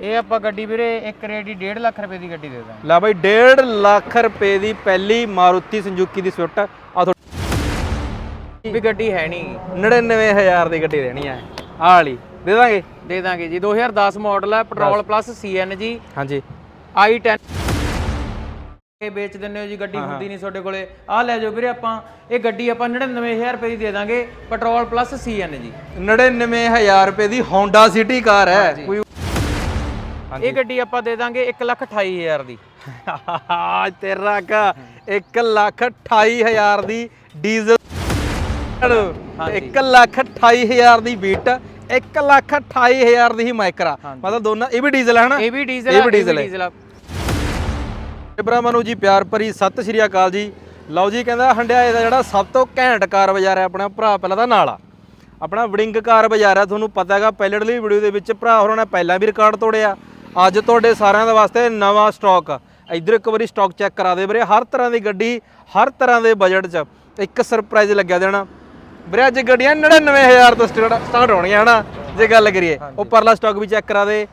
ਇਹ ਆਪਾਂ ਗੱਡੀ ਵੀਰੇ ਇੱਕ ਰੇਟ ਦੀ 1.5 ਲੱਖ ਰੁਪਏ ਦੀ ਗੱਡੀ ਦੇ ਦਾਂਗੇ। ਲੈ ਬਾਈ 1.5 ਲੱਖ ਰੁਪਏ ਦੀ ਪਹਿਲੀ ਮਾਰੂਤੀ ਸੰਜੂਕੀ ਦੀ ਸਵਿਫਟ ਆ ਤੁਹਾਡੀ ਵੀ ਗੱਡੀ ਹੈ ਨਹੀਂ। 99000 ਦੀ ਗੱਡੀ ਦੇਣੀ ਆ। ਆਹ ਵਾਲੀ ਦੇ ਦਾਂਗੇ? ਦੇ ਦਾਂਗੇ ਜੀ। 2010 ਮਾਡਲ ਹੈ ਪੈਟਰੋਲ ਪਲੱਸ ਸੀਐਨਜੀ ਹਾਂਜੀ। i10 ਇਹ ਵੇਚ ਦਿੰਦੇ ਹੋ ਜੀ ਗੱਡੀ ਹੁੰਦੀ ਨਹੀਂ ਤੁਹਾਡੇ ਕੋਲੇ। ਆਹ ਲੈ ਜਾਓ ਵੀਰੇ ਆਪਾਂ ਇਹ ਗੱਡੀ ਆਪਾਂ 99000 ਰੁਪਏ ਦੀ ਦੇ ਦਾਂਗੇ ਪੈਟਰੋਲ ਪਲੱਸ ਸੀਐਨਜੀ 99000 ਰੁਪਏ ਦੀ Honda City ਕਾਰ ਹੈ। ਕੋਈ ਇਹ ਗੱਡੀ ਆਪਾਂ ਦੇ ਦਾਂਗੇ 128000 ਦੀ। ਤੇਰਾ ਕਾ 1 ਲੱਖ 28000 ਦੀ ਡੀਜ਼ਲ 1 ਲੱਖ 28000 ਦੀ ਬੀਟ 1 ਲੱਖ 28000 ਦੀ ਹੀ ਮਾਈਕਰਾ। ਮਤਲਬ ਦੋਨਾਂ ਇਹ ਵੀ ਡੀਜ਼ਲ ਹੈ ਨਾ ਇਹ ਵੀ ਡੀਜ਼ਲ ਇਹ ਆ ਵੀ ਡੀਜ਼ਲ ਹੈ। ਆ। ਭਰਾਵਾਂ ਨੂੰ ਜੀ ਪਿਆਰ ਭਰੀ ਸਤਿ ਸ਼੍ਰੀ ਅਕਾਲ ਜੀ। ਲਓ ਜੀ ਕਹਿੰਦਾ ਹੰਡਿਆਏ ਦਾ ਜਿਹੜਾ ਸਭ ਤੋਂ ਘੈਂਟ ਕਾਰ ਬਾਜ਼ਾਰ ਹੈ ਆਪਣਾ ਭਰਾ ਪਹਿਲਾਂ ਤਾਂ ਨਾਲ। ਆ ਆਪਣਾ ਵੜਿੰਗ ਕਾਰ ਬਾਜ਼ਾਰ ਹੈ ਤੁਹਾਨੂੰ ਪਤਾ ਹੈਗਾ ਪਹਿਲੜਲੀ ਵੀਡੀਓ ਦੇ ਵਿੱਚ ਭਰਾ ਹੋਰਾਂ ਨੇ ਪਹਿਲਾਂ ਵੀ ਰਿਕਾਰਡ ਤੋੜਿਆ। ਅੱਜ ਤੁਹਾਡੇ ਸਾਰਿਆਂ ਦੇ ਵਾਸਤੇ ਨਵਾਂ ਸਟਾਕ ਇੱਧਰ ਇੱਕ ਵਾਰੀ ਸਟਾਕ ਚੈੱਕ ਕਰਾ ਦੇ ਵੀਰੇ ਹਰ ਤਰ੍ਹਾਂ ਦੀ ਗੱਡੀ ਹਰ ਤਰ੍ਹਾਂ ਦੇ ਬਜਟ 'ਚ ਇੱਕ ਸਰਪ੍ਰਾਈਜ਼ ਲੱਗਿਆ ਦੇਣਾ। ਵੀਰੇ ਅੱਜ ਗੱਡੀਆਂ 99000 ਤੋਂ ਸਟਾਰਟ ਹੋਣੀਆਂ ਹਨਾ? ਜੇ ਗੱਲ ਕਰੀਏ ਉਹ ਪਰਲਾ ਸਟਾਕ ਵੀ ਚੈੱਕ ਕਰਾ ਦੇ।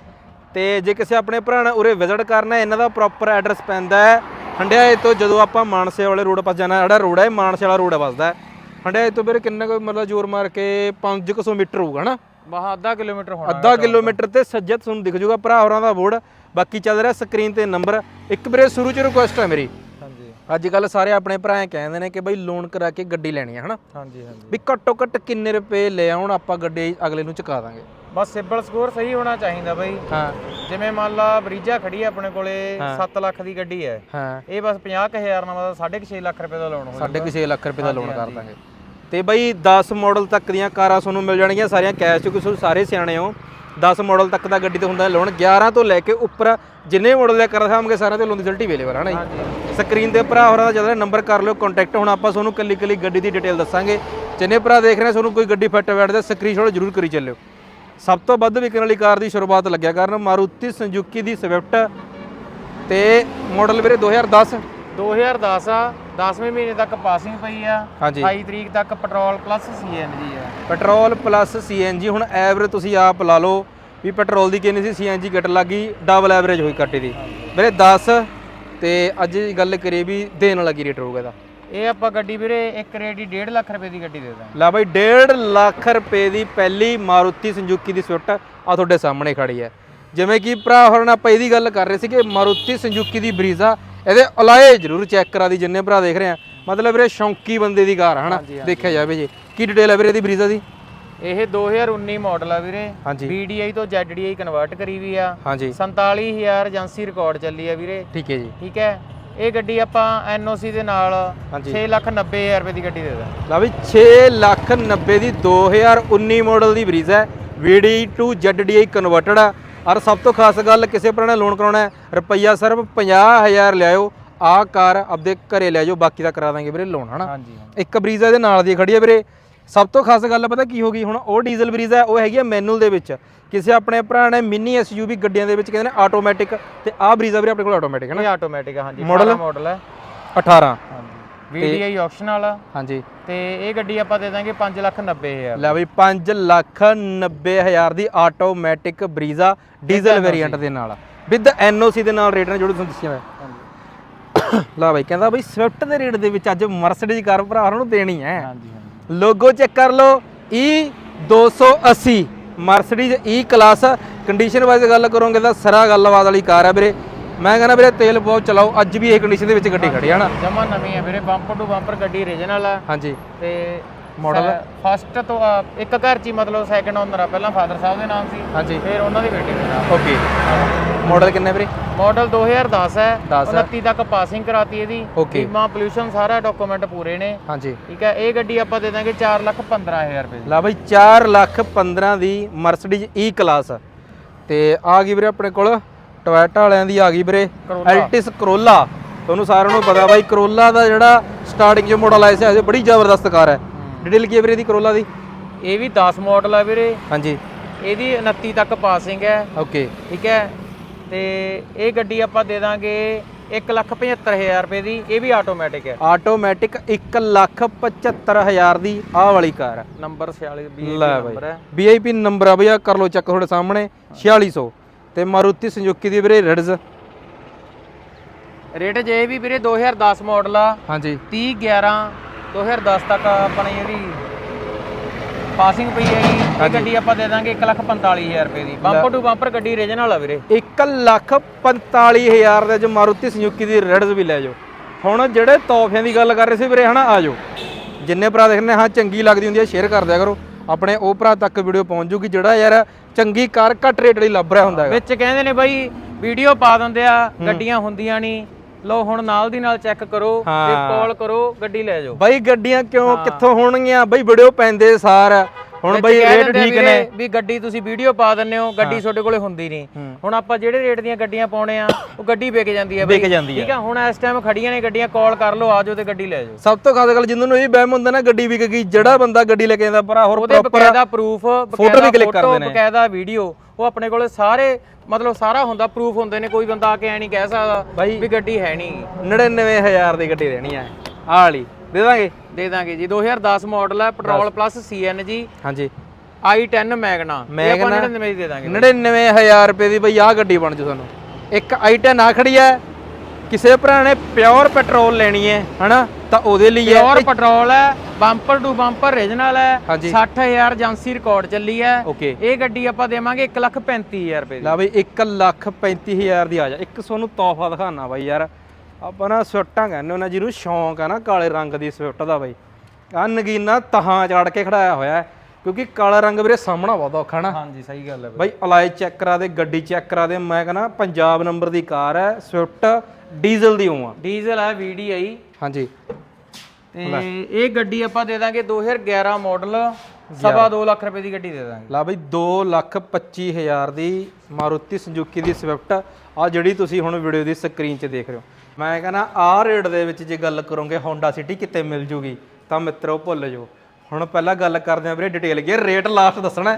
ਤੇ ਜੇ ਕਿਸੇ ਆਪਣੇ ਭਰਾ ਨੇ ਉਰੇ ਵਿਜ਼ਿਟ ਕਰਨਾ ਹੈ, ਇਹਨਾਂ ਦਾ ਪ੍ਰੋਪਰ ਐਡਰੈਸ ਪੈਂਦਾ ਹੈ। ਹੰਡਿਆਏ ਤੋਂ ਜਦੋਂ ਆਪਾਂ ਮਾਨਸੇ ਵਾਲੇ ਰੋਡ ਪਾਸ ਜਾਣਾ ਜਿਹੜਾ ਰੋਡ ਹੈ ਮਾਨਸੇ ਵਾਲਾ ਰੋਡ ਵੱਸਦਾ ਹੰਡਿਆਏ ਤੋਂ ਵੀਰੇ ਕਿੰਨਾ ਕੁ ਮਤਲਬ ਜ਼ੋਰ ਮਾਰ ਕੇ 500 ਮੀਟਰ ਹੋਊਗਾ ਨਾ ਬਾਹ ਅੱਧਾ ਕਿਲੋਮੀਟਰ ਹੋਣਾ ਅੱਧਾ ਕਿਲੋਮੀਟਰ ਤੇ ਸੱਜੇ ਤੁਹਾਨੂੰ ਦਿਖ ਜਾਊਗਾ ਭਰਾ ਹੋਰਾਂ ਦਾ ਬੋਰਡ। ਬਾਕੀ ਚੱਲ ਰਿਹਾ ਸਕਰੀਨ ਤੇ ਨੰਬਰ। ਇੱਕ ਵੀਰੇ ਸ਼ੁਰੂ ਚ ਰਿਕੁਐਸਟ ਹੈ ਮੇਰੀ। ਹਾਂਜੀ। ਅੱਜ ਕੱਲ ਸਾਰੇ ਆਪਣੇ ਭਰਾ ਕਹਿੰਦੇ ਨੇ ਕਿ ਬਈ ਲੋਨ ਕਰਾ ਕੇ ਗੱਡੀ ਲੈਣੀ ਹੈ ਹਨਾ? ਹਾਂਜੀ ਹਾਂਜੀ। ਵੀ ਘੱਟੋ ਘੱਟ ਕਿੰਨੇ ਰੁਪਏ ਲੈ ਆਉਣ ਆਪਾਂ ਗੱਡੀ ਅਗਲੇ ਨੂੰ ਚੁਕਾ ਦਾਂਗੇ? ਬਸ ਸਿਬਲ ਸਕੋਰ ਸਹੀ ਹੋਣਾ ਚਾਹੀਦਾ ਬਾਈ। ਹਾਂ। ਜਿਵੇਂ ਮੰਨ ਲਾ ਬਰੀਜਾ ਖੜੀ ਹੈ ਆਪਣੇ ਕੋਲੇ 7 ਲੱਖ ਦੀ ਗੱਡੀ ਹੈ। ਹਾਂ। ਇਹ ਬਸ 50000 ਨਾਲ ਮਤਲਬ 6.5 ਲੱਖ ਰੁਪਏ ਦਾ ਲੋਨ ਹੋ ਸਾਢੇ ਕੁ ਛੇ ਲੱਖ ਰੁਪਏ ਦਾ ਲੋਨ ਕਰ ਦਾਂਗੇ। ਤੇ ਬਈ 10 ਮਾਡਲ ਤੱਕ ਦੀਆਂ ਕਾਰਾਂ ਤੁਹਾਨੂੰ ਮਿਲ ਜਾਣਗੀਆਂ ਸਾਰੀਆਂ ਕੈਸ਼ 'ਚ ਤੁਸੀਂ ਸਾਰੇ ਸਿਆਣੇ ਹੋ। 10 ਮਾਡਲ ਤੱਕ ਦਾ ਗੱਡੀ ਤੇ ਹੁੰਦਾ ਲੋਨ 11 ਤੋਂ ਲੈ ਕੇ ਉੱਪਰ ਜਿੰਨੇ ਮਾਡਲ ਦੇ ਕਰ ਦਿਖਾਵਾਂਗੇ ਸਾਰਿਆਂ ਤੇ ਲੋਨ ਦੀ ਫੈਸਿਲਿਟੀ ਅਵੇਲੇਬਲ ਹੈ ਨਾ ਜੀ? ਸਕਰੀਨ ਤੇ ਭਰਾ ਹੋਰਾਂ ਦਾ ਜਦੋਂ ਨੰਬਰ ਕਰ ਲਿਓ ਕੰਟੈਕਟ ਹੁਣ ਆਪਾਂ ਤੁਹਾਨੂੰ ਕੱਲੀ ਕੱਲੀ ਗੱਡੀ ਦੀ ਡਿਟੇਲ ਦੱਸਾਂਗੇ। ਜਿੰਨੇ ਭਰਾ ਦੇਖ ਰਹੇ ਤੁਹਾਨੂੰ ਕੋਈ ਗੱਡੀ ਫਿੱਟ ਬੈਠਦਾ ਸਕਰੀਨਸ਼ਾਟ ਜ਼ਰੂਰ ਕਰੀ ਚੱਲਿਓ। ਸਭ ਤੋਂ ਵੱਧ ਵਿਕਣ ਵਾਲੀ ਕਾਰ ਦੀ ਸ਼ੁਰੂਆਤ ਲੱਗਿਆ ਕਰਨ ਮਾਰੂਤੀ ਸੰਜੂਕੀ ਦੀ ਸਵਿਫਟ ਤੇ ਮਾਡਲ ਵੀਰੇ 2010 2010 ਆ 10ਵੇਂ ਮਹੀਨੇ ਤੱਕ ਪਾਸਿੰਗ ਪਈ ਆ। ਹਾਂਜੀ। 28 ਤਰੀਕ ਤੱਕ ਪੈਟਰੋਲ ਪਲੱਸ ਸੀਐਨਜੀ ਆ। ਪੈਟਰੋਲ ਪਲੱਸ ਸੀਐਨਜੀ ਹੁਣ ਐਵਰੇਜ ਤੁਸੀਂ ਆਪ ਲਾ ਲਓ ਵੀ ਪੈਟਰੋਲ ਦੀ ਕਿੰਨੀ ਸੀ ਸੀਐਨਜੀ ਘਟ ਲੱਗੀ ਡਬਲ ਐਵਰੇਜ ਹੋਈ ਕੱਟੇ ਦੀ। ਵੀਰੇ 10 ਤੇ ਅੱਜ ਗੱਲ ਕਰੀਏ ਵੀ ਦੇਣ ਲੱਗੀ ਰੇਟ ਹੋਊਗਾ ਇਹਦਾ। ਇਹ ਆਪਾਂ ਗੱਡੀ ਵੀਰੇ ਇੱਕ ਰੇਟ ਦੀ 1.5 ਲੱਖ ਰੁਪਏ ਦੀ ਗੱਡੀ ਦੇ ਦਾਂਗੇ। ਲੈ ਬਾਈ 1.5 ਲੱਖ ਰੁਪਏ ਦੀ ਪਹਿਲੀ ਮਾਰੂਤੀ ਸੰਜੂਕੀ ਦੀ ਸਵਿਫਟ ਆ ਤੁਹਾਡੇ ਸਾਹਮਣੇ ਖੜੀ ਹੈ। ਜਿਵੇਂ ਕਿ ਭਰਾ ਹੋਰਾਂ ਨਾਲ ਆਪਾਂ ਇਹਦੀ ਗੱਲ ਕਰ ਰਹੇ ਸੀ ਕਿ ਮਾਰੂਤੀ ਸੰਜੂਕੀ ਦੀ ਬਰੀਜ਼ਾ ਇਹਦੇ ਅਲਾਏ ਜ਼ਰੂਰ ਚੈੱਕ ਕਰਾ ਦੀ ਜਿੰਨੇ ਭਰਾ ਦੇਖ ਰਹੇ ਆ। ਮਤਲਬ ਵੀਰੇ ਸ਼ੌਂਕੀ ਬੰਦੇ ਦੀ ਕਾਰ ਹਨਾ? ਦੇਖਿਆ ਜਾਵੇ ਜੀ। ਕੀ ਡਿਟੇਲ ਹੈ ਵੀਰੇ ਇਹਦੀ ਬਰੀਜ਼ਾ ਦੀ? ਇਹ 2019 ਮਾਡਲ ਆ ਵੀਰੇ। BDI ਤੋਂ ZDI ਕਨਵਰਟ ਕਰੀ ਵੀ ਆ। ਹਾਂਜੀ। 47000 ਏਜੰਸੀ ਰਿਕਾਰਡ ਚੱਲੀ ਆ ਵੀਰੇ। ਠੀਕ ਹੈ ਜੀ। ਠੀਕ ਹੈ? ਇਹ ਗੱਡੀ ਆਪਾਂ NOC ਦੇ ਨਾਲ ਹਾਂਜੀ। 690000 ਰੁਪਏ ਦੀ ਗੱਡੀ ਦੇ ਦਾਂਗੇ। ਲਾ ਵੀ 6 ਲੱਖ 90 ਦੀ 2019 ਮਾਡਲ ਦੀ ਬਰੀਜ਼ ਹੈ। VD to ZDI ਕਨਵਰਟਡ ਆ। ਔਰ ਸਭ ਤੋਂ ਖਾਸ ਗੱਲ ਕਿਸੇ ਭਰਾ ਨੇ ਲੋਨ ਕਰਾਉਣਾ ਹੈ ਰੁਪਈਆ ਸਿਰਫ 50000 ਲਿਆਇਓ ਆ ਕਾਰ ਆਪਦੇ ਘਰੇ ਲੈ ਜਾਓ ਬਾਕੀ ਦਾ ਕਰਾ ਦਾਂਗੇ ਵੀਰੇ ਲੋਨ ਹਨਾ? ਹਾਂਜੀ ਇੱਕ ਬਰੀਜ਼ਾ ਇਹਦੇ ਨਾਲ ਦੀ ਖੜੀ ਹੈ ਵੀਰੇ। ਸਭ ਤੋਂ ਖਾਸ ਗੱਲ ਪਤਾ ਕੀ ਹੋ ਗਈ ਹੁਣ? ਉਹ ਡੀਜ਼ਲ ਬਰੀਜ਼ਾ ਹੈ ਉਹ ਹੈਗੀ ਹੈ ਮੈਨੂਅਲ ਦੇ ਵਿੱਚ। ਕਿਸੇ ਆਪਣੇ ਭਰਾ ਨੇ ਮਿੰਨੀ ਐਸਯੂਵੀ ਗੱਡੀਆਂ ਦੇ ਵਿੱਚ ਕਹਿੰਦੇ ਨੇ ਆਟੋਮੈਟਿਕ ਤੇ ਆਹ ਬਰੀਜ਼ਾ ਵੀਰੇ ਆਪਣੇ ਕੋਲ ਆਟੋਮੈਟਿਕ ਹੈ ਨਾ? ਇਹ ਆਟੋਮੈਟਿਕ ਆ ਹਾਂਜੀ Model? ਮਾਡਲ ਹੈ। 18 ਹਾਂਜੀ VDI ਆਪਸ਼ਨਲ ਆ। ਹਾਂਜੀ। ਤੇ ਇਹ ਗੱਡੀ ਆਪਾਂ ਦੇ ਦਾਂਗੇ 590000 ਲੈ ਬਈ 5 ਲੱਖ 90 ਹਜ਼ਾਰ ਦੀ ਆਟੋਮੈਟਿਕ ਬਰੀਜ਼ਾ ਡੀਜ਼ਲ ਵੇਰੀਐਂਟ ਦੇ ਨਾਲ। ਵਿਦ ਐਨਓਸੀ ਦੇ ਨਾਲ ਰੇਟ ਨੇ ਤੁਹਾਨੂੰ ਦੱਸਿਆ ਹੋਇਆ ਲੈ ਬਈ ਕਹਿੰਦਾ ਬਈ ਸਵਿਫਟ ਦੇ ਰੇਟ ਦੇ ਵਿੱਚ ਅੱਜ ਮਰਸੀਡੀਜ਼ ਕਾਰ ਭਰਾ ਨੂੰ ਦੇਣੀ ਹੈ। ਹਾਂਜੀ ਹਾਂਜੀ। ਲੋਗੋ ਚੈੱਕ ਕਰ ਲਓ E 280 Mercedes E class condition wise ਗੱਲ ਕਰੋਗੇ ਤਾਂ ਸਰਾ ਗੱਲਬਾਤ ਵਾਲੀ ਕਾਰ ਹੈ ਵੀਰੇ। ਮੈਂ ਕਹਿੰਦਾ ਵੀਰੇ ਤੇਲ ਬਹੁਤ ਚਲਾਓ ਅੱਜ ਵੀ ਇਹ ਕੰਡੀਸ਼ਨ ਦੇ ਵਿੱਚ ਗੱਡੀ ਖੜੀ ਹੈ ਨਾ। ਜਮਾ ਨਵੀਂ ਹੈ ਵੀਰੇ ਬੰਪਰ ਟੂ ਬੰਪਰ ਗੱਡੀ ਓਰੀਜਨਲ ਆ। ਹਾਂਜੀ। ਤੇ Model? ਫਸਟ ਤੋਂ ਆ, ਇੱਕ ਘਰ ਚ ਮਤਲਬ ਸੈਕੰਡ ਓਨਰ ਆ ਪਹਿਲਾਂ ਫਾਦਰ ਸਾਹਿਬ ਦੇ ਨਾਮ ਸੀ ਹਾਂਜੀ। ਫਿਰ ਉਹਨਾਂ ਦੀ ਬੇਟੀ ਦੇ ਨਾਮ। ਓਕੇ ਮਾਡਲ ਕਿੰਨੇ ਵੀਰੇ? ਮਾਡਲ 2010 ਹੈ 10 ਹੈ। 29 ਤੱਕ ਪਾਸਿੰਗ ਕਰਾਤੀ ਇਹਦੀ. ਬੀਮਾ ਪੋਲੂਸ਼ਨ ਸਾਰਾ ਡਾਕੂਮੈਂਟ ਪੂਰੇ ਨੇ। ਹਾਂਜੀ। ਠੀਕ ਹੈ ਇਹ ਗੱਡੀ ਆਪਾਂ ਦੇ ਦਾਂਗੇ 4 ਲੱਖ 15000 ਰੁਪਏ ਲਾ ਬਈ 4 ਲੱਖ 15 ਦੀ ਮਰਸੀਡੀਜ਼ ਈ ਕਲਾਸ ਤੇ ਆ ਗਈ ਵੀਰੇ ਆਪਣੇ ਕੋਲ। ਟੋਇਟਾ ਵਾਲਿਆਂ ਦੀ ਆ ਗਈ ਵੀਰੇ। ਐਲਟਿਸ ਕਰੋਲਾ ਤੁਹਾਨੂੰ ਸਾਰਿਆਂ ਨੂੰ ਪਤਾ ਬਾਈ ਕਰੋਲਾ ਦਾ ਜਿਹੜਾ ਸਟਾਰਟਿੰਗ ਜੋ ਮਾਡਲ ਆਇਆ ਸੀ ਇਹ ਬੜੀ ਜ਼ਬਰਦਸਤ ਕਾਰ ਹੈ। ਡਿਟੇਲ ਕੀ ਹੈ ਵੀਰੇ ਦੀ ਕਰੋਲਾ ਦੀ? ਇਹ ਵੀ 10 ਮਾਡਲ ਆ ਵੀਰੇ। ਹਾਂਜੀ। ਇਹਦੀ 29 ਤੱਕ ਪਾਸਿੰਗ ਹੈ। ਓਕੇ ਠੀਕ ਹੈ। ਤੇ ਇਹ ਗੱਡੀ ਆਪਾਂ ਦੇ ਦਾਂਗੇ 175000 ਰੁਪਏ ਦੀ। ਇਹ ਵੀ ਆਟੋਮੈਟਿਕ ਹੈ। ਆਟੋਮੈਟਿਕ 1 ਲੱਖ 75 ਹਜ਼ਾਰ ਦੀ ਆਹ ਵਾਲੀ ਕਾਰ ਹੈ। ਨੰਬਰ 46 ਬੀ ਲੈ ਨੰਬਰ ਹੈ। ਵੀਆਈਪੀ ਨੰਬਰ ਆ ਬਈ ਕਰ ਲਓ ਚੈੱਕ ਤੁਹਾਡੇ ਸਾਹਮਣੇ। 4600 ਤੇ ਮਾਰੂਤੀ ਸੁਜ਼ੂਕੀ ਦੀ ਵੀਰੇ ਰਿਡਜ਼। ਰੇਟ ਜੇ ਵੀ ਵੀਰੇ 2010 ਮਾਡਲ ਆ। ਹਾਂਜੀ। 30 11 2010 ਤੱਕ ਆਪਣੀ ਇਹਦੀ ਪਾਸਿੰਗ ਪਈ ਹੈਗੀ। ਇਹ ਗੱਡੀ ਆਪਾਂ ਦੇ ਦਾਂਗੇ 145000 ਰੁਪਏ ਦੀ। ਬੰਪਰ ਟੂ ਬੰਪਰ ਗੱਡੀ ਰੀਜਨਲ ਆ ਵੀਰੇ। 1 ਲੱਖ 45000 ਦੇ ਚ ਮਾਰੂਤੀ ਸੁਜ਼ੂਕੀ ਦੀ ਰਿਡਜ਼ ਵੀ ਲੈ ਜਾਓ। ਹੁਣ ਜਿਹੜੇ ਤੋਹਫਿਆਂ ਦੀ ਗੱਲ ਕਰ ਰਹੇ ਸੀ ਵੀਰੇ ਹਨਾ ਆ ਜਾਓ। ਜਿੰਨੇ ਭਰਾ ਦੇਖਣੇ ਹਾਂ ਚੰਗੀ ਲੱਗਦੀ ਹੁੰਦੀ ਹੈ ਸ਼ੇਅਰ ਕਰ ਦਿਆ ਕਰੋ। ਆਪਣੇ ਉਹ ਭਰਾ ਤੱਕ ਵੀਡੀਓ ਪਹੁੰਚ ਜੂਗੀ। ਜਿਹੜਾ ਯਾਰ ਚੰਗੀ ਕਾਰ ਘੱਟ ਰੇਟ ਵਾਲੀ ਲੱਭ ਰਿਹਾ ਹੁੰਦਾ ਹੈਗਾ। ਵਿੱਚ ਕਹਿੰਦੇ ਨੇ ਬਾਈ ਵੀਡੀਓ ਪਾ ਦਿੰਦੇ ਆ ਗੱਡੀਆਂ ਹੁੰਦੀਆਂ ਨਹੀਂ ਲੋ ਹੁਣ ਨਾਲ ਦੀ ਨਾਲ ਚੈੱਕ ਕਰੋ ਤੇ। ਕਾਲ ਕਰੋ ਗੱਡੀ ਲੈ ਜਾਓ। ਬਾਈ ਗੱਡੀਆਂ ਕਿਉਂ ਕਿੱਥੋਂ ਹੋਣਗੀਆਂ? ਬਾਈ ਵੀਡੀਓ ਪੈਂਦੇ ਸਾਰ। ਹੁਣ ਵਿੱਚ ਬਾਈ ਕਹਿ ਰੇਟ ਦਿੰਦੇ ਆ ਠੀਕ ਵੀਰੇ ਨੇ। ਵੀ ਗੱਡੀ ਤੁਸੀਂ ਵੀਡੀਓ ਪਾ ਦਿੰਦੇ ਹੋ ਗੱਡੀ ਤੁਹਾਡੇ ਕੋਲੇ ਹੁੰਦੀ ਨਹੀਂ। ਹੁਣ ਆਪਾਂ ਜਿਹੜੇ ਰੇਟ ਦੀਆਂ ਗੱਡੀਆਂ ਪਾਉਣੇ ਆ ਉਹ ਗੱਡੀ ਵਿਕ ਜਾਂਦੀ ਹੈ ਵਿਕ ਜਾਂਦੀ ਠੀਕ ਆ ਹੁਣ ਇਸ ਟਾਈਮ ਖੜੀਆਂ ਨੇ ਗੱਡੀਆਂ ਕਾਲ ਕਰ ਲਓ ਆ ਜਾਓ ਤੇ ਗੱਡੀ ਲੈ ਜਾਓ। ਸਭ ਤੋਂ ਖਾਸ ਗੱਲ ਜਿੰਨੂੰ ਇਹ ਵਹਿਮ ਹੁੰਦਾ ਨਾ ਗੱਡੀ ਵਿਕ ਗਈ ਜਿਹੜਾ ਬੰਦਾ ਗੱਡੀ ਲੈ ਕੇ ਆਂਦਾ ਭਰਾ ਹੋਰ ਉਹਦੇ ਪ੍ਰੋਪਰ ਬਕਾਇਦਾ ਪ੍ਰੂਫ ਵੀ click ਕਰਦੇ ਨੇ। ਬਕਾਇਦਾ ਵੀਡੀਓ ਉਹ ਆਪਣੇ ਕੋਲੇ ਸਾਰੇ ਮਤਲਬ ਸਾਰਾ ਹੁੰਦਾ ਪ੍ਰੂਫ ਹੁੰਦੇ ਨੇ ਕੋਈ ਬੰਦਾ ਆ ਕੇ ਐ ਨਹੀਂ ਕਹਿ ਸਕਦਾ ਬਾਈ ਵੀ ਗੱਡੀ ਹੈ ਨਹੀਂ। 99000 ਦੀ ਗੱਡੀ ਰਹਿਣੀ ਆ ਆਹ ਵਾਲੀ। ਦੇ ਦਾਂਗੇ? ਦੇ ਦਾਂਗੇ ਜੀ। 2010 ਮਾਡਲ ਹੈ ਪੈਟਰੋਲ ਪਲੱਸ ਸੀਐਨਜੀ ਹਾਂਜੀ। i10 ਮੈਗਨਾ 99 ਦੀ ਦੇ ਦਾਂਗੇ 99000 ਰੁਪਏ ਦੀ ਬਈ ਆਹ ਗੱਡੀ ਬਣ ਜੂ ਤੁਹਾਨੂੰ ਇੱਕ i10 ਆ ਖੜੀ ਹੈ ਕਿਸੇ ਭਰਾ ਨੇ ਪਿਓਰ ਪੈਟਰੋਲ ਲੈਣੀ ਹੈ ਹਨਾ? ਤਾਂ ਉਹਦੇ ਲਈ ਹੈ। ਪਿਓਰ ਪੈਟਰੋਲ ਹੈ ਬੰਪਰ ਟੂ ਬੰਪਰ ਰੀਜਨਲ ਹੈ ਹਾਂਜੀ। 60000 ਏਜੰਸੀ ਰਿਕਾਰਡ ਚੱਲੀ ਹੈ। ਇਹ ਗੱਡੀ ਆਪਾਂ ਦੇਵਾਂਗੇ 135000 ਰੁਪਏ ਦੀ। ਲਾ ਬਈ 1 ਲੱਖ 35000 ਦੀ ਆ ਜਾ। ਇੱਕ ਤੁਹਾਨੂੰ ਤੋਹਫਾ ਦਿਖਾਣਾ ਬਾਈ ਯਾਰ। ਆਪਾਂ ਨਾ ਸਵਿਫਟਾਂ ਕਹਿੰਦੇ ਉਹਨਾਂ ਜਿਹਨੂੰ ਸ਼ੌਂਕ ਆ ਨਾ ਕਾਲੇ ਰੰਗ ਦੀ ਸਵਿਫਟ ਦਾ ਬਾਈ। ਆ ਨਗੀਨਾ ਤਹਾਂ ਚੜ ਕੇ ਖੜਾਇਆ ਹੋਇਆ ਕਿਉਂਕਿ ਕਾਲਾ ਰੰਗ ਵੀਰੇ ਸਾਹਮਣਾ ਬਹੁਤ ਔਖਾ ਨਾ। ਹਾਂਜੀ ਸਹੀ ਗੱਲ ਹੈ ਬਾਈ ਅਲਾਈ ਚੈੱਕ ਕਰਾ ਦੇ ਗੱਡੀ ਚੈੱਕ ਕਰਾ ਦੇ ਮੈਂ ਕਹਿੰਦਾ ਪੰਜਾਬ ਨੰਬਰ ਦੀ ਕਾਰ ਹੈ ਸਵਿਫਟ ਡੀਜ਼ਲ ਦੀ ਹੋਆ ਡੀਜ਼ਲ ਹੈ VDI ਹਾਂਜੀ। ਤੇ ਇਹ ਗੱਡੀ ਆਪਾਂ ਦੇ ਦਾਂਗੇ 2011 ਮਾਡਲ ਸਵਾ 2 ਲੱਖ ਰੁਪਏ ਦੀ ਗੱਡੀ ਦੇ ਦਾਂਗੇ। ਲਾ ਬਈ 2 ਲੱਖ 25 ਹਜ਼ਾਰ ਦੀ ਮਾਰੂਤੀ ਸੁਜ਼ੂਕੀ ਦੀ ਸਵਿਫਟ ਆ ਜਿਹੜੀ ਤੁਸੀਂ ਹੁਣ ਵੀਡੀਓ ਦੀ ਸਕਰੀਨ 'ਚ ਦੇਖ ਰਹੇ ਹੋ। ਮੈਂ ਕਹਿੰਦਾ ਆਹ ਰੇਟ ਦੇ ਵਿੱਚ ਜੇ ਗੱਲ ਕਰੋਗੇ ਹੋਂਡਾ ਸਿਟੀ ਕਿਤੇ ਮਿਲ ਜੂਗੀ ਤਾਂ ਮਿੱਤਰੋ ਭੁੱਲ ਜਾਓ। ਹੁਣ ਪਹਿਲਾਂ ਗੱਲ ਕਰਦੇ ਆਂ ਵੀਰੇ ਡਿਟੇਲ ਕੀ ਰੇਟ ਲਾਸਟ ਦੱਸਣਾ।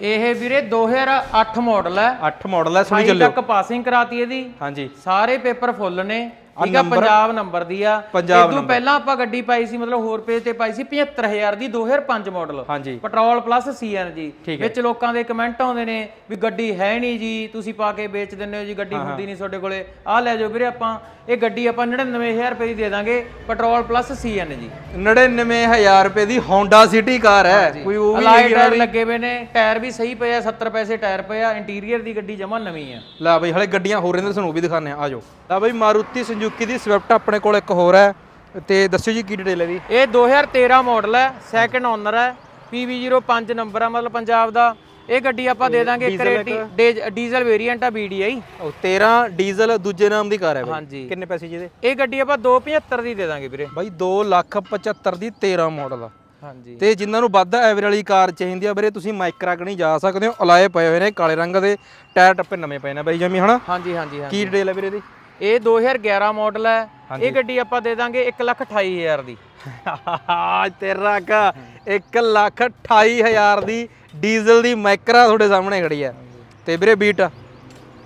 ਇਹ ਵੀਰੇ 2008 ਮਾਡਲ ਹੈ। 8 ਮਾਡਲ ਹੈ ਸੁਣੀ 28 ਚੱਲਿਓ। ਤੱਕ ਪਾਸਿੰਗ ਕਰਾਤੀ ਇਹਦੀ। ਹਾਂਜੀ। ਸਾਰੇ ਪੇਪਰ ਫੁੱਲ ਨੇ। ਠੀਕ ਆ ਪੰਜਾਬ ਨੰਬਰ ਦੀ ਆ। ਪੰਜਾਬ ਇਦੋਂ ਪਹਿਲਾਂ ਆਪਾਂ ਗੱਡੀ ਪਾਈ ਸੀ ਮਤਲਬ ਹੋਰ ਪੇਜ ਤੇ ਪਾਈ ਸੀ 75000 ਦੀ 2005 ਮਾਡਲ ਹਾਂਜੀ। ਪੈਟਰੋਲ ਪਲੱਸ ਸੀਐਨਜੀ ਵਿੱਚ ਲੋਕਾਂ ਦੇ ਕਮੈਂਟ ਆਉਂਦੇ ਨੇ ਵੀ ਗੱਡੀ ਹੈ ਨਹੀਂ ਜੀ ਤੁਸੀਂ ਪਾ ਕੇ ਵੇਚ ਦਿੰਦੇ ਹੋ ਜੀ ਗੱਡੀ ਹੁੰਦੀ ਨਹੀਂ ਤੁਹਾਡੇ ਕੋਲੇ। ਆਹ ਲੈ ਜਾਓ ਵੀਰੇ ਆਪਾਂ ਇਹ ਗੱਡੀ ਆਪਾਂ 99000 ਰੁਪਏ ਦੀ ਦੇ ਦਾਂਗੇ ਪੈਟਰੋਲ ਪਲੱਸ ਸੀਐਨਜੀ 99000 ਰੁਪਏ ਦੀ ਹੋਂਡਾ ਸਿਟੀ ਕਾਰ ਹੈ। ਕੋਈ ਉਹ ਵੀ ਟਾਇਰ ਲੱਗੇ ਹੋਏ ਨੇ ਟਾਇਰ ਵੀ ਸਹੀ ਪਏ ਆ 70 ਪੈਸੇ ਟਾਇਰ ਪਏ ਆ ਇੰਟੀਰੀਅਰ ਦੀ ਗੱਡੀ ਜਮਾ ਨਵੀਂ ਆ। ਲੈ ਬਈ ਹਲੇ ਗੱਡੀਆਂ ਹੋ ਰਹੀਆਂ ਨੇ ਤੁਹਾਨੂੰ ਵੀ ਦਿਖਾਣੇ ਆ ਆਜੋ ਲੈ ਬਈ ਮਾਰੂਤੀ ਸੁਜ਼ੂਕੀ ਦੀ ਸਵਿਫਟ ਆਪਣੇ ਕੋਲ ਇੱਕ ਹੋਰ ਹੈ। ਤੇ ਦੱਸਿਓ ਜੀ ਕੀ ਡਿਟੇਲ ਹੈ ਦੀ ਇਹ 2013 ਮਾਡਲ ਹੈ ਸੈਕੰਡ ਓਨਰ ਹੈ PV05 ਨੰਬਰ ਹੈ ਮਤਲਬ ਪੰਜਾਬ ਦਾ। ਇਹ ਗੱਡੀ ਆਪਾਂ ਦੇ ਦਾਂਗੇ ਇੱਕ ਰੇਟੀ ਡੀਜ਼ਲ ਵੇਰੀਐਂਟ ਆ BDI ਉਹ 13 ਡੀਜ਼ਲ ਦੂਜੇ ਨਾਮ ਦੀ ਕਾਰ ਹੈ ਬਈ। ਕਿੰਨੇ ਪੈਸੇ ਜੀ ਇਹਦੇ? ਇਹ ਗੱਡੀ ਆਪਾਂ 275 ਦੀ ਦੇ ਦਾਂਗੇ ਵੀਰੇ। ਬਾਈ 2 ਲੱਖ 75 ਦੀ 13 ਮਾਡਲ ਆ। ਹਾਂਜੀ। ਤੇ ਜਿਨ੍ਹਾਂ ਨੂੰ ਵੱਧ ਐਵਰੇਜ ਵਾਲੀ ਕਾਰ ਚਾਹੀਦੀ ਆ ਵੀਰੇ ਤੁਸੀਂ ਮਾਈਕਰਾ ਕਣੀ ਜਾ ਸਕਦੇ ਹੋ। ਅਲਾਏ ਪਏ ਹੋਏ ਨੇ ਕਾਲੇ ਰੰਗ ਦੇ ਟਾਇਰ ਟੱਪੇ ਨਵੇਂ ਪਏ ਨੇ ਬਾਈ ਜਮੀ ਹਨਾ? ਹਾਂਜੀ ਹਾਂਜੀ ਹਾਂਜੀ। ਕੀ ਡਿਟੇਲ ਹੈ ਵੀਰੇ ਇਹਦੀ? ਇਹ 2011 ਮਾਡਲ ਹੈ। ਇਹ ਗੱਡੀ ਆਪਾਂ ਦੇ ਦਾਂਗੇ 128000 ਦੀ। ਤੇਰਾ ਕਾ 1 ਲੱਖ 28000 ਦੀ ਡੀਜ਼ਲ ਦੀ ਮਾਈਕਰਾ ਤੁਹਾਡੇ ਸਾਹਮਣੇ ਖੜੀ ਹੈ। ਤੇ ਵੀਰੇ ਬੀਟ?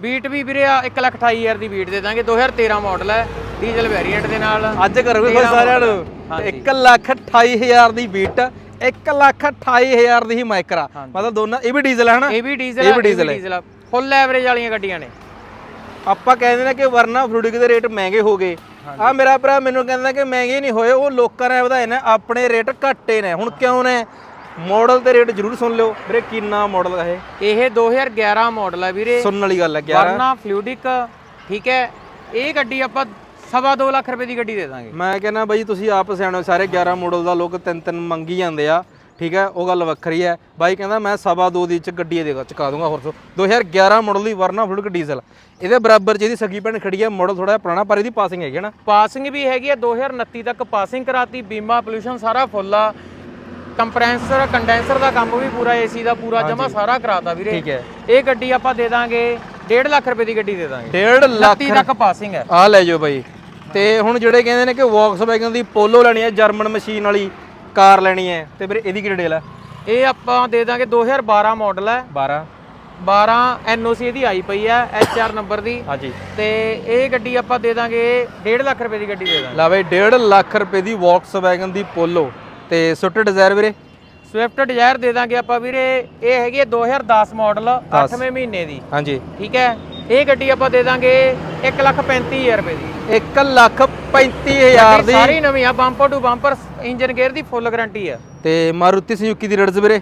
ਬੀਟ ਵੀ ਵੀਰੇ ਆ 128000 ਦੀ ਬੀਟ ਦੇ ਦਾਂਗੇ। 2013 ਮਾਡਲ ਹੈ ਡੀਜ਼ਲ ਵੇਰੀਐਂਟ ਦੇ ਨਾਲ। ਅੱਜ ਕਰੋਗੇ ਕੋਈ ਸਾਰਿਆਂ ਨੂੰ? ਹਾਂਜੀ। 1 ਲੱਖ 28000 ਦੀ ਬੀਟ 1 ਲੱਖ 28000 ਦੀ ਹੀ ਮਾਈਕਰਾ। ਮਤਲਬ ਦੋਨਾਂ ਇਹ ਵੀ ਡੀਜ਼ਲ ਹੈ ਹਨਾ? ਇਹ ਵੀ ਡੀਜ਼ਲ ਇਹ ਹੈ ਵੀ ਡੀਜ਼ਲ ਫੁੱਲ ਐਵਰੇਜ ਵਾਲੀਆਂ ਗੱਡੀਆਂ ਨੇ। ਆਪਾਂ ਕਹਿੰਦੇ ਨੇ ਕਿ ਵਰਨਾ ਫਲੂਡਿਕ ਦੇ ਰੇਟ ਮਹਿੰਗੇ ਹੋ ਗਏ। ਆ ਮੇਰਾ ਭਰਾ ਮੈਨੂੰ ਕਹਿੰਦਾ ਕਿ ਮਹਿੰਗੇ ਨਹੀਂ ਹੋਏ ਉਹ ਲੋਕਾਂ ਨੇ ਵਧਾਏ ਨੇ ਆਪਣੇ ਰੇਟ ਘੱਟੇ ਨੇ। ਹੁਣ ਕਿਉਂ ਨੇ? ਮਾਡਲ ਤੇ ਰੇਟ ਜ਼ਰੂਰ ਸੁਣ ਲਿਓ। ਵੀਰੇ ਕਿੰਨਾ ਮਾਡਲ ਹੈ ਇਹ? ਇਹ 2011 ਮਾਡਲ ਹੈ ਵੀਰੇ। ਸੁਣਨ ਵਾਲੀ ਗੱਲ ਹੈ ਯਾਰ ਵਰਨਾ ਫਲੂਡਿਕ ਠੀਕ ਹੈ। ਇਹ ਗੱਡੀ ਆਪਾਂ ਸਵਾ 2 ਲੱਖ ਰੁਪਏ ਦੀ ਗੱਡੀ ਦੇ ਦਾਂਗੇ। ਮੈਂ ਕਹਿੰਦਾ ਬਈ ਤੁਸੀਂ ਆਪ ਸਿਆਣੋ ਸਾਰੇ 11 ਮਾਡਲ ਦਾ ਲੋਕ ਤਿੰਨ ਤਿੰਨ ਮੰਗੀ ਜਾਂਦੇ ਆ। ਠੀਕ ਹੈ ਉਹ ਗੱਲ ਵੱਖਰੀ ਹੈ। ਬਾਈ ਕਹਿੰਦਾ ਮੈਂ ਸਵਾ ਦੋ ਦੀ ਚ ਗੱਡੀ ਦੇ ਚੁਕਾ ਦੂੰਗਾ ਹੋਰ ਤੋਂ। 2011 ਮਾਡਲ ਦੀ ਵਰਨਾ ਫਲੂਡਿਕ ਡੀਜ਼ਲ ਇਹਦੇ ਬਰਾਬਰ ਜਿਹਦੀ ਸਗੀ ਭੈਣ ਖੜੀ ਹੈ ਮਾਡਲ ਥੋੜਾ ਪੁਰਾਣਾ ਪਰ ਇਹਦੀ ਪਾਸਿੰਗ ਹੈਗੀ ਹੈ ਨਾ। ਪਾਸਿੰਗ ਵੀ ਹੈਗੀ ਹੈ 2029 ਤੱਕ ਪਾਸਿੰਗ ਕਰਾਤੀ। ਬੀਮਾ ਪੋਲੂਸ਼ਨ ਸਾਰਾ ਫੁੱਲ ਆ। ਕੰਪਰੈਂਸਰ ਕੰਡੈਂਸਰ ਦਾ ਕੰਮ ਵੀ ਪੂਰਾ ਏਸੀ ਦਾ ਪੂਰਾ ਜਮਾ ਸਾਰਾ ਕਰਾਤਾ ਵੀਰੇ। ਠੀਕ ਹੈ। ਇਹ ਗੱਡੀ ਆਪਾਂ ਦੇ ਦਾਂਗੇ 1.5 ਲੱਖ ਰੁਪਏ ਦੀ ਗੱਡੀ ਦੇ ਦਾਂਗੇ। 1.5 ਲੱਖ। 30 ਤੱਕ ਪਾਸਿੰਗ ਹੈ। ਆ ਲੈ ਜਾਓ ਬਾਈ। ਤੇ ਹੁਣ ਜਿਹੜੇ ਕਹਿੰਦੇ ਨੇ ਕਿ ਵੌਕਸਵੈਗਨ ਦੀ ਪੋਲੋ ਲੈਣੀ ਹੈ ਜਰਮਨ ਮਸ਼ੀਨ ਵਾਲੀ। ਕਾਰ ਲੈਣੀ ਹੈ ਤੇ ਵੀਰੇ ਇਹਦੀ ਕੀ ਡਿਟੇਲ ਹੈ? ਇਹ ਆਪਾਂ ਦੇ ਦਾਂਗੇ 2012 ਮਾਡਲ ਹੈ। 12 12 ਐਨਓਸੀ ਇਹਦੀ ਆਈ ਪਈ ਹੈ ਐਚਆਰ ਨੰਬਰ ਦੀ। ਹਾਂਜੀ। ਤੇ ਇਹ ਗੱਡੀ ਆਪਾਂ ਦੇ ਦਾਂਗੇ 1.5 ਲੱਖ ਰੁਪਏ ਦੀ ਗੱਡੀ ਦੇ ਦਾਂਗੇ। ਲਾ ਬਈ 1.5 ਲੱਖ ਰੁਪਏ ਦੀ ਵੌਕਸਵੈਗਨ ਦੀ ਪੋਲੋ ਤੇ ਸੁੱਟ ਡਿਜ਼ਾਇਰ ਵੀਰੇ? ਸਵਿਫਟ ਡਿਜ਼ਾਇਰ ਦੇ ਦਾਂਗੇ ਆਪਾਂ ਵੀਰੇ ਇਹ ਹੈਗੀ ਹੈ 2010 ਮਾਡਲ 8ਵੇਂ ਮਹੀਨੇ ਦੀ। ਹਾਂਜੀ। ਠੀਕ ਹੈ? ਇਹ ਗੱਡੀ ਆਪਾਂ ਦੇ ਦਾਂਗੇ 135000 ਰੁਪਏ ਦੀ। 1 ਲੱਖ 35000 ਗੱਡੀ ਦੀ। ਸਾਰੀ ਨਵੀਂ ਆ bumper to bumper engine gear the full guarantee ਆ। ਤੇ ਮਾਰੂਤੀ ਸੁਜ਼ੂਕੀ ਦੀ ਰੇਟਸ ਵੀਰੇ?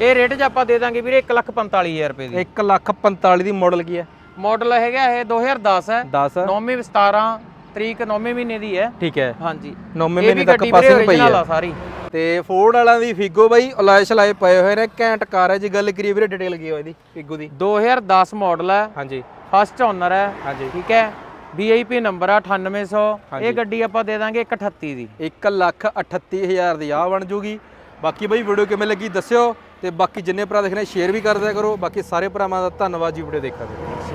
ਇਹ ਰੇਟ 'ਚ ਆਪਾਂ ਦੇ ਦਾਂਗੇ ਵੀਰੇ 145000 ਰੁਪਏ ਦੀ। 1 ਲੱਖ 45 ਦੀ ਮਾਡਲ ਕੀ ਹੈ? ਮਾਡਲ ਹੈਗਾ ਇਹ 2010 ਹੈ। 10 9ਵੀਂ 17 ਤਰੀਕ 9ਵੇਂ ਮਹੀਨੇ ਦੀ ਹੈ। ਠੀਕ ਹੈ। ਹਾਂਜੀ। 9ਵੇਂ ਇਹ ਮਹੀਨੇ ਤੱਕ ਪਾਸਿੰਗ ਪਈ ਹੈ। ਸਾਰੀ। ਤੇ ਫੋਰਡ ਵਾਲਾਂ ਦੀ ਫਿਗੋ ਬਾਈ ਅਲਾਇਸ਼ ਲਾਏ ਪਏ ਹੋਏ ਨੇ ਘੈਂਟ ਕਾਰ ਹੈ ਜੀ ਗੱਲ ਕਰੀਏ ਵੀਰੇ ਡਿਟੇਲ ਕੀ ਹੋਈ ਇਹਦੀ ਫਿਗੋ ਦੀ। 2010 ਮਾਡਲ ਹੈ। ਹਾਂਜੀ। ਫਸਟ ਓਨਰ ਹੈ। ਹਾਂਜੀ। ਠੀਕ ਹੈ। ਵੀਆਈਪੀ ਨੰਬਰ ਆ 9800 ਇਹ ਗੱਡੀ ਆਪਾਂ ਦੇ ਦਾਂਗੇ 138 ਦੀ। 1 ਲੱਖ 38000 ਦੀ ਆ ਬਣ ਜੂਗੀ। ਬਾਕੀ ਬਾਈ ਵੀਡੀਓ ਕਿਵੇਂ ਲੱਗੀ ਦੱਸਿਓ। ਤੇ ਬਾਕੀ ਜਿੰਨੇ ਭਰਾ ਦੇਖਣੇ ਸ਼ੇਅਰ ਵੀ ਕਰ ਦਿਆ ਕਰੋ। ਬਾਕੀ ਸਾਰੇ ਭਰਾਵਾਂ ਦਾ ਧੰਨਵਾਦ ਜੀ ਵੀਡੀਓ ਦੇਖਣ ਦੇ ਲਈ।